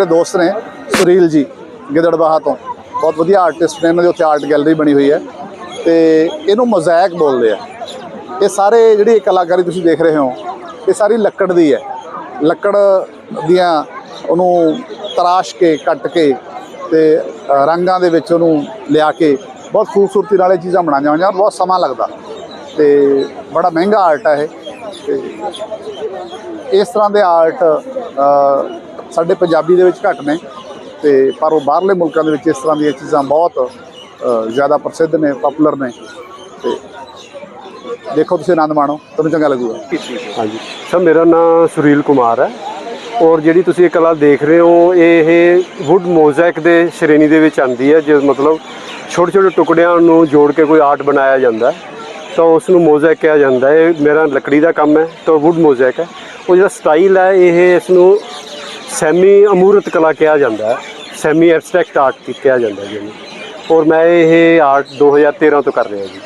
ਮੇਰੇ ਦੋਸਤ ਨੇ ਸੁਰੀਲ ਜੀ, ਗਿੱਦੜਬਾਹਾ ਤੋਂ। ਬਹੁਤ ਵਧੀਆ ਆਰਟਿਸਟ ਨੇ, ਇਹਨਾਂ ਦੀ ਉੱਥੇ ਆਰਟ ਗੈਲਰੀ ਬਣੀ ਹੋਈ ਹੈ। ਤੇ ਇਹਨੂੰ ਮੋਜ਼ੈਕ ਬੋਲਦੇ ਆ। ਇਹ ਸਾਰੇ ਜਿਹੜੀ ਕਲਾਕਾਰੀ ਤੁਸੀਂ ਦੇਖ ਰਹੇ ਹੋ, ਇਹ ਸਾਰੀ ਲੱਕੜ ਦੀ ਹੈ। ਲੱਕੜ ਦੀਆਂ ਉਹਨੂੰ ਤਰਾਸ਼ ਕੇ, ਕੱਟ ਕੇ ਤੇ ਰੰਗਾਂ ਦੇ ਵਿੱਚ ਉਹਨੂੰ ਲਿਆ ਕੇ ਬਹੁਤ ਖੂਬਸੂਰਤੀ ਨਾਲ ਇਹ ਚੀਜ਼ਾਂ ਬਣਾਈਆਂ ਹੋਈਆਂ, ਬਹੁਤ ਸਮਾਂ ਲੱਗਦਾ। ਤੇ ਬੜਾ ਮਹਿੰਗਾ ਆਰਟ ਹੈ ਇਹ। ਤੇ ਇਸ ਤਰ੍ਹਾਂ ਦੇ ਆਰਟ ਸਾਡੇ ਪੰਜਾਬੀ ਦੇ ਵਿੱਚ ਘੱਟ ਨੇ ਤੇ ਪਰ ਉਹ ਬਾਹਰਲੇ ਮੁਲਕਾਂ ਦੇ ਵਿੱਚ ਇਸ ਤਰ੍ਹਾਂ ਦੀਆਂ ਚੀਜ਼ਾਂ ਬਹੁਤ ਜ਼ਿਆਦਾ ਪ੍ਰਸਿੱਧ ਨੇ ਪਪੂਲਰ ਨੇ। ਤੇ ਦੇਖੋ ਤੁਸੀਂ ਆਨੰਦ ਮਾਣੋ, ਤੁਹਾਨੂੰ ਚੰਗਾ ਲੱਗੂਗਾ। ਹਾਂਜੀ। ਸਰ, ਮੇਰਾ ਨਾਮ ਸੁਰੀਲ ਕੁਮਾਰ ਹੈ ਔਰ ਜਿਹੜੀ ਤੁਸੀਂ ਇਹ ਕਲਾ ਦੇਖ ਰਹੇ ਹੋ, ਇਹ ਵੁੱਡ ਮੋਜ਼ੈਕ ਦੇ ਸ਼੍ਰੇਣੀ ਦੇ ਵਿੱਚ ਆਉਂਦੀ ਹੈ, ਜਿਸ ਮਤਲਬ ਛੋਟੇ ਛੋਟੇ ਟੁਕੜਿਆਂ ਨੂੰ ਜੋੜ ਕੇ ਕੋਈ ਆਰਟ ਬਣਾਇਆ ਜਾਂਦਾ ਹੈ। ਤਾਂ ਉਸ ਨੂੰ ਮੋਜ਼ੈਕ ਕਿਹਾ ਜਾਂਦਾ ਹੈ। ਇਹ ਮੇਰਾ ਲੱਕੜੀ ਦਾ ਕੰਮ ਹੈ, ਤਾਂ ਵੁੱਡ ਮੋਜ਼ੈਕ ਹੈ। ਉਹ ਜਿਹੜਾ ਸਟਾਈਲ ਹੈ, ਇਹ ਇਸ ਨੂੰ ਸੈਮੀ ਅਮੂਰਤ ਕਲਾ ਕਿਹਾ ਜਾਂਦਾ ਹੈ ਸੈਮੀ ਐਬਸਟ੍ਰੈਕਟ ਆਰਟ ਕਿਹਾ ਜਾਂਦਾ ਹੈ ਜਿਹਨੂੰ ਔਰ ਮੈਂ ਇਹ ਆਰਟ 2013 ਤੋਂ ਕਰ ਰਿਹਾ ਜੀ।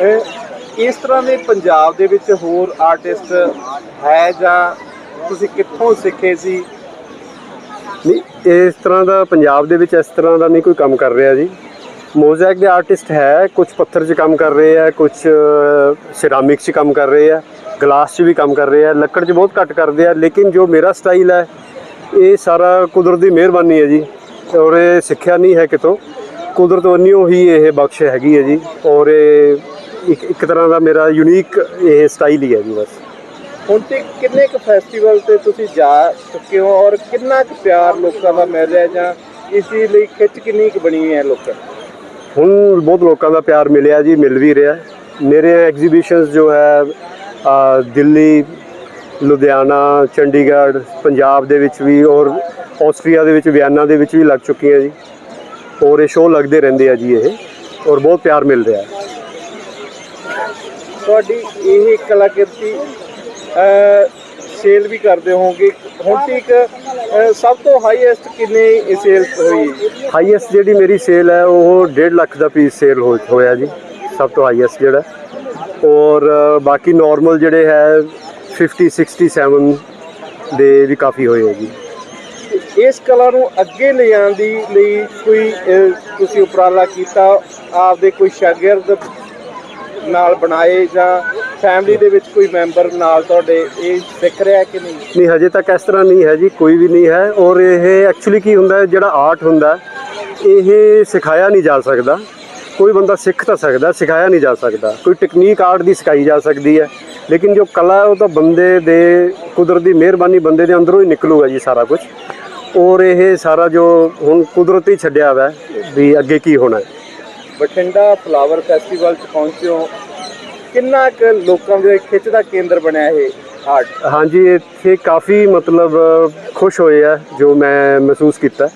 ਇਹ ਇਸ ਤਰ੍ਹਾਂ ਦੇ ਪੰਜਾਬ ਦੇ ਵਿੱਚ ਹੋਰ ਆਰਟਿਸਟ ਹੈ ਜਾਂ ਤੁਸੀਂ ਕਿੱਥੋਂ ਸਿੱਖੇ ਸੀ? ਨਹੀਂ ਇਸ ਤਰ੍ਹਾਂ ਦਾ ਪੰਜਾਬ ਦੇ ਵਿੱਚ ਇਸ ਤਰ੍ਹਾਂ ਦਾ ਨਹੀਂ ਕੋਈ ਕੰਮ ਕਰ ਰਿਹਾ ਜੀ। ਮੋਜ਼ੈਕ ਦੇ ਆਰਟਿਸਟ ਹੈ ਕੁਝ ਪੱਥਰ 'ਚ ਕੰਮ ਕਰ ਰਹੇ ਆ ਕੁਝ ਸਿਰਾਮਿਕ 'ਚ ਕੰਮ ਕਰ ਰਹੇ ਆ ਗਲਾਸ 'ਚ ਵੀ ਕੰਮ ਕਰ ਰਹੇ ਆ ਲੱਕੜ 'ਚ ਬਹੁਤ ਘੱਟ ਕਰਦੇ ਆ ਲੇਕਿਨ ਜੋ ਮੇਰਾ ਸਟਾਈਲ ਹੈ, ਇਹ ਸਾਰਾ ਕੁਦਰਤ ਦੀ ਮਿਹਰਬਾਨੀ ਹੈ ਜੀ। ਔਰ ਇਹ ਸਿੱਖਿਆ ਨਹੀਂ ਹੈ ਕਿਤੋਂ। ਕੁਦਰਤ ਵੱਲੋਂ ਹੀ ਇਹ ਬਖਸ਼ ਹੈਗੀ ਹੈ ਜੀ। ਔਰ ਇਹ ਇੱਕ ਇੱਕ ਤਰ੍ਹਾਂ ਦਾ ਮੇਰਾ ਯੂਨੀਕ ਇਹ ਸਟਾਈਲ ਹੀ ਹੈ ਜੀ ਬਸ। ਹੁਣ ਤੇ ਕਿੰਨੇ ਕੁ ਫੈਸਟੀਵਲ ਤੇ ਤੁਸੀਂ ਜਾ ਚੁੱਕੇ ਹੋ ਔਰ ਕਿੰਨਾ ਕੁ ਪਿਆਰ ਲੋਕਾਂ ਦਾ ਮਿਲ ਰਿਹਾ ਜਾਂ ਇਸ ਲਈ ਖਿੱਚ ਕਿੰਨੀ ਕੁ ਬਣੀ ਹੈ ਲੋਕਾਂ ਹੁਣ ਬਹੁਤ ਲੋਕਾਂ ਦਾ ਪਿਆਰ ਮਿਲਿਆ ਜੀ, ਮਿਲ ਵੀ ਰਿਹਾ। ਮੇਰੇ ਐਗਜ਼ੀਬਿਸ਼ਨਸ ਜੋ ਹੈ ਦਿੱਲੀ, ਲੁਧਿਆਣਾ, ਚੰਡੀਗੜ੍ਹ, ਪੰਜਾਬ ਦੇ ਵਿੱਚ ਵੀ ਔਰ ਆਸਟਰੀਆ ਦੇ ਵਿੱਚ, ਵਿਆਨਾ ਦੇ ਵਿੱਚ ਵੀ ਲੱਗ ਚੁੱਕੀਆਂ ਜੀ। ਔਰ ਇਹ ਸ਼ੋਅ ਲੱਗਦੇ ਰਹਿੰਦੇ ਆ ਜੀ ਇਹ, ਔਰ ਬਹੁਤ ਪਿਆਰ ਮਿਲ ਰਿਹਾ। ਤੁਹਾਡੀ ਇਹ ਕਲਾਕ੍ਰਿਤੀ ਸੇਲ ਵੀ ਕਰਦੇ ਹੋਵੋਗੇ। ਹੁਣ ਤੱਕ ਸਭ ਤੋਂ ਹਾਈਐਸਟ ਕਿੰਨੇ ਸੇਲ ਹੋਈ? ਹਾਈਐਸਟ ਜਿਹੜੀ ਮੇਰੀ ਸੇਲ ਹੈ ਉਹ 1.5 ਲੱਖ ਦਾ ਪੀਸ ਸੇਲ ਹੋਇਆ ਜੀ। ਸਭ ਤੋਂ ਹਾਈਐਸਟ ਜਿਹੜਾ। ਔਰ ਬਾਕੀ ਨਾਰਮਲ ਜਿਹੜੇ ਹੈ 50 67 ਦੇ ਵੀ ਕਾਫੀ ਹੋਏ ਹੈ ਜੀ। ਇਸ ਕਲਾ ਨੂੰ ਅੱਗੇ ਲਿਜਾਣ ਦੀ ਲਈ ਕੋਈ ਤੁਸੀਂ ਉਪਰਾਲਾ ਕੀਤਾ? ਆਪਦੇ ਕੋਈ ਸ਼ਾਗਿਰਦ ਨਾਲ ਬਣਾਏ ਜਾਂ ਫੈਮਿਲੀ ਦੇ ਵਿੱਚ ਕੋਈ ਮੈਂਬਰ ਨਾਲ ਤੁਹਾਡੇ ਇਹ ਸਿੱਖ ਰਿਹਾ ਕਿ ਨਹੀਂ? ਨਹੀਂ ਹਜੇ ਤੱਕ ਇਸ ਤਰ੍ਹਾਂ ਨਹੀਂ ਹੈ ਜੀ ਕੋਈ ਵੀ ਨਹੀਂ ਹੈ। ਔਰ ਇਹ ਐਕਚੁਅਲੀ ਕੀ ਹੁੰਦਾ ਹੈ ਜਿਹੜਾ ਆਰਟ ਹੁੰਦਾ ਇਹ ਸਿਖਾਇਆ ਨਹੀਂ ਜਾ ਸਕਦਾ। ਕੋਈ ਬੰਦਾ ਸਿੱਖ ਤਾਂ ਸਕਦਾ ਸਿਖਾਇਆ ਨਹੀਂ ਜਾ ਸਕਦਾ। ਕੋਈ ਟੈਕਨੀਕ ਆਰਟ ਦੀ ਸਿਖਾਈ ਜਾ ਸਕਦੀ ਹੈ। ਲੇਕਿਨ ਜੋ ਕਲਾ ਹੈ ਉਹ ਤਾਂ ਬੰਦੇ ਦੇ ਕੁਦਰਤ ਦੀ ਮਿਹਰਬਾਨੀ ਬੰਦੇ ਦੇ ਅੰਦਰੋਂ ਹੀ ਨਿਕਲੂਗਾ ਜੀ ਸਾਰਾ ਕੁਝ ਔਰ ਇਹ ਸਾਰਾ ਜੋ ਹੁਣ ਕੁਦਰਤ ਹੀ ਛੱਡਿਆ ਹੋਇਆ ਵੀ ਅੱਗੇ ਕੀ ਹੋਣਾ ਬਠਿੰਡਾ ਫਲਾਵਰ ਫੈਸਟੀਵਲ 'ਚ ਪਹੁੰਚੇ ਹੋ। ਕਿੰਨਾ ਕੁ ਲੋਕਾਂ ਦੇ ਖਿੱਚ ਦਾ ਕੇਂਦਰ ਬਣਿਆ ਇਹ ਆਰਟ ਹਾਂਜੀ, ਇੱਥੇ ਕਾਫੀ ਮਤਲਬ ਖੁਸ਼ ਹੋਏ ਆ ਜੋ ਮੈਂ ਮਹਿਸੂਸ ਕੀਤਾ।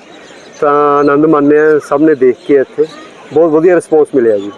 ਤਾਂ ਆਨੰਦ ਮਾਣਿਆ ਸਭ ਨੇ ਦੇਖ ਕੇ ਇੱਥੇ। ਬਹੁਤ ਵਧੀਆ ਰਿਸਪੌਂਸ ਮਿਲਿਆ ਜੀ।